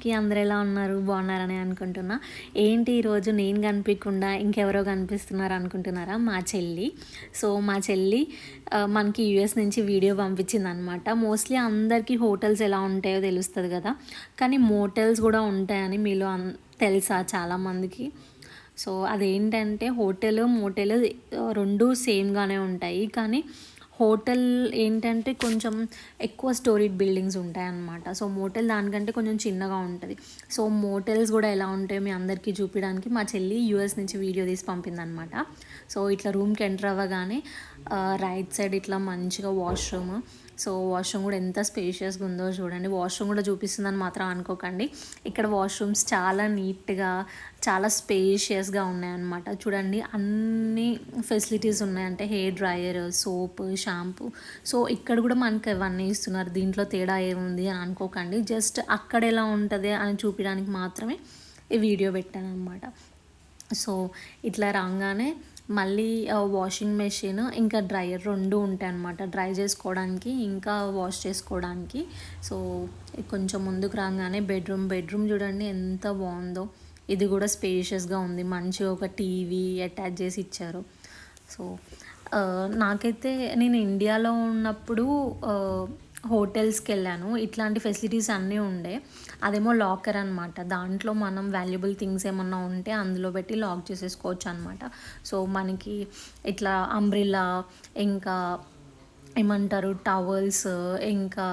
అందరికీ అందరు ఎలా ఉన్నారు? బాగున్నారని అనుకుంటున్నా. ఏంటి ఈరోజు నేను కనిపించకుండా ఇంకెవరో కనిపిస్తున్నారు అనుకుంటున్నారా? మా చెల్లి. సో మా చెల్లి మనకి యూఎస్ నుంచి వీడియో పంపించింది అనమాట మోస్ట్లీ అందరికీ హోటల్స్ ఎలా ఉంటాయో తెలుస్తుంది కదా. కానీ మోటల్స్ కూడా ఉంటాయని మీలో అన్ తెలుసా చాలామందికి? సో అదేంటంటే హోటల్ మోటల్ రెండు సేమ్గానే ఉంటాయి. కానీ హోటల్ ఏంటంటే కొంచెం ఎక్కువ స్టోరీడ్ బిల్డింగ్స్ ఉంటాయి అన్నమాట సో మోటల్ దానికంటే కొంచెం చిన్నగా ఉంటుంది. సో మోటల్స్ కూడా ఎలా ఉంటాయో మీ అందరికీ చూపించడానికి మా చెల్లి యూఎస్ నుంచి వీడియో తీసి పంపిందనమాట సో ఇట్లా రూమ్కి ఎంటర్ అవ్వగానే రైట్ సైడ్ ఇట్లా మంచిగా వాష్రూమ్ సో వాష్రూమ్ కూడా ఎంత స్పేషియస్గా ఉందో చూడండి. వాష్రూమ్ కూడా చూపిస్తుందని మాత్రం అనుకోకండి. ఇక్కడ వాష్రూమ్స్ చాలా నీట్గా చాలా స్పేషియస్గా ఉన్నాయన్నమాట. చూడండి అన్ని ఫెసిలిటీస్ ఉన్నాయంటే hair dryer soap shampoo. So ఇక్కడ కూడా మనకి ఇవన్నీ ఇస్తున్నారు. దీంట్లో తేడా ఏముంది అని అనుకోకండి. జస్ట్ అక్కడ ఎలా ఉంటుంది అని చూపించడానికి మాత్రమే ఈ వీడియో పెట్టాను అనమాట సో ఇట్లా రాగానే మళ్ళీ వాషింగ్ మెషిన్ ఇంకా డ్రయర్ రెండు ఉంటాయి అన్నమాట. డ్రై చేసుకోవడానికి ఇంకా వాష్ చేసుకోవడానికి. సో కొంచెం ముందుకు రాగానే బెడ్రూమ్ బెడ్రూమ్ చూడండి ఎంత బాగుందో. ఇది కూడా స్పేషియస్గా ఉంది. మంచిగా ఒక టీవీ అటాచ్ చేసి ఇచ్చారు. సో నాకైతే నేను ఇండియాలో ఉన్నప్పుడు హోటల్స్కి వెళ్ళాను ఇట్లాంటి ఫెసిలిటీస్ అన్నీ ఉండే. అదేమో లాకర్ అనమాట దాంట్లో మనం వాల్యుబుల్ థింగ్స్ ఏమన్నా ఉంటే అందులో పెట్టి లాక్ చేసేసుకోవచ్చు అనమాట సో మనకి ఇట్లా అంబ్రిల్లా ఇంకా ఏమంటారు టవల్స్ ఇంకా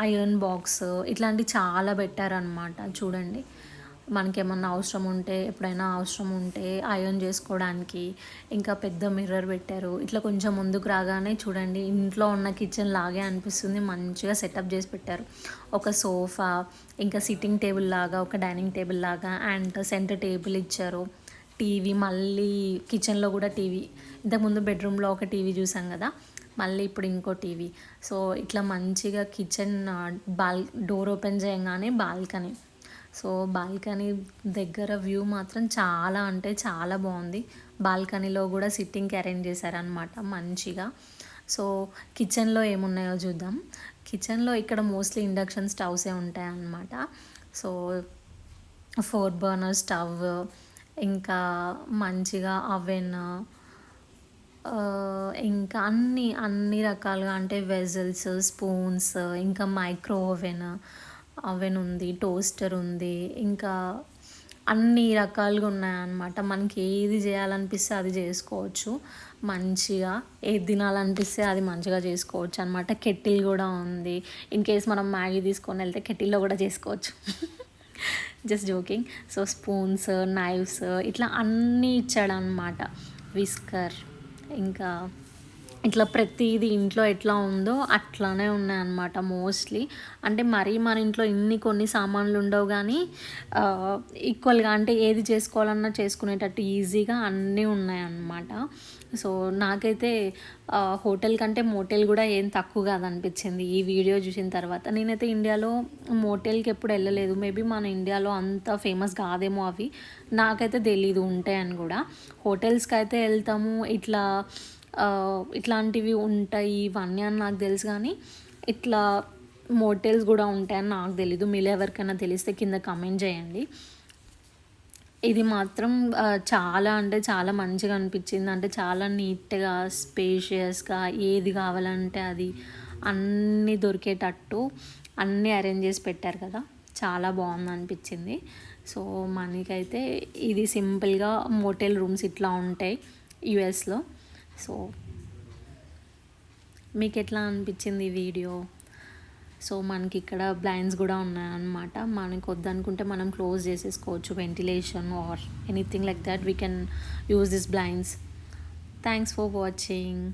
ఐరన్ బాక్స్ ఇట్లాంటి చాలా పెట్టారనమాట చూడండి. మనకేమన్నా అవసరం ఉంటే ఎప్పుడైనా అవసరం ఉంటే అయోన్ చేసుకోవడానికి ఇంకా పెద్ద మిర్రర్ పెట్టారు. ఇట్లా కొంచెం ముందుకు రాగానే చూడండి ఇంట్లో ఉన్న కిచెన్ లాగే అనిపిస్తుంది. మంచిగా సెటప్ చేసి పెట్టారు. ఒక సోఫా ఇంకా సిట్టింగ్ టేబుల్ లాగా ఒక డైనింగ్ టేబుల్ లాగా అండ్ సెంటర్ టేబుల్ ఇచ్చారు. టీవీ మళ్ళీ కిచెన్లో కూడా టీవీ ఇంతకుముందు బెడ్రూమ్లో ఒక టీవీ చూసాం కదా మళ్ళీ ఇప్పుడు ఇంకో టీవీ సో ఇట్లా మంచిగా కిచెన్ బాల్ డోర్ ఓపెన్ చేయగానే బాల్కనీ సో బాల్కనీ దగ్గర వ్యూ మాత్రం చాలా అంటే చాలా బాగుంది. బాల్కనీలో కూడా సిట్టింగ్కి అరేంజ్ చేశారనమాట మంచిగా. సో కిచెన్లో ఏమున్నాయో చూద్దాం. కిచెన్లో ఇక్కడ మోస్ట్లీ ఇండక్షన్ స్టవ్సే ఉంటాయన్నమాట. సో ఫోర్ బర్నర్ స్టవ్ ఇంకా మంచిగా అవెన్ ఇంకా అన్ని అన్ని రకాలుగా అంటే వెజల్స్ స్పూన్స్ ఇంకా మైక్రో ఓవెన్ అవెన్ ఉంది టోస్టర్ ఉంది ఇంకా అన్ని రకాలుగా ఉన్నాయన్నమాట. మనకి ఏది చేయాలనిపిస్తే అది చేసుకోవచ్చు. మంచిగా ఏది తినాలనిపిస్తే అది మంచిగా చేసుకోవచ్చు అనమాట కెటిల్ కూడా ఉంది. ఇన్ కేస్ మనం మ్యాగీ తీసుకొని వెళ్తే కెటిల్లో కూడా చేసుకోవచ్చు. Just joking so spoons knives ఇట్లా అన్నీ ఇచ్చాడనమాట విస్కర్ ఇంకా ఇట్లా ప్రతిది ఇంట్లో ఎట్లా ఉందో అట్లానే ఉన్నాయన్నమాట మోస్ట్లీ. అంటే మరీ మన ఇంట్లో ఇన్ని కొన్ని సామాన్లు ఉండవు కానీ ఈక్వల్గా అంటే ఏది చేసుకోవాలన్నా చేసుకునేటట్టు ఈజీగా అన్నీ ఉన్నాయన్నమాట. సో నాకైతే హోటల్ కంటే మోటల్ కూడా ఏం తక్కువ కాదనిపించింది. ఈ వీడియో చూసిన తర్వాత నేనైతే ఇండియాలో మోటల్కి ఎప్పుడు వెళ్ళలేదు. మేబీ మన ఇండియాలో అంత ఫేమస్ కాదేమో అవి. నాకైతే తెలీదు ఉంటాయని కూడా. హోటల్స్కి అయితే వెళ్తాము. ఇట్లా ఇట్లాంటివి ఉంటాయి ఇవన్నీ అని నాకు తెలుసు కానీ ఇట్లా మోటల్స్ కూడా ఉంటాయని నాకు తెలీదు. మీరు ఎవరికైనా తెలిస్తే కింద కమెంట్ చేయండి. ఇది మాత్రం చాలా అంటే చాలా మంచిగా అనిపించింది. అంటే చాలా నీట్గా స్పేషియస్గా ఏది కావాలంటే అది అన్నీ దొరికేటట్టు అన్నీ అరేంజ్ చేసి పెట్టారు కదా. చాలా బాగుంది అనిపించింది. సో మనకైతే ఇది సింపుల్గా మోటెల్ రూమ్స్ ఇట్లా ఉంటాయి యుఎస్లో. సో మీకు ఎట్లా అనిపించింది ఈ వీడియో? సో మనకి ఇక్కడ బ్లైండ్స్ కూడా ఉన్నాయన్నమాట. మనకి వద్దనుకుంటే మనం క్లోజ్ చేసేసుకోవచ్చు ventilation or anything like that. We can use this blinds. Thanks for watching.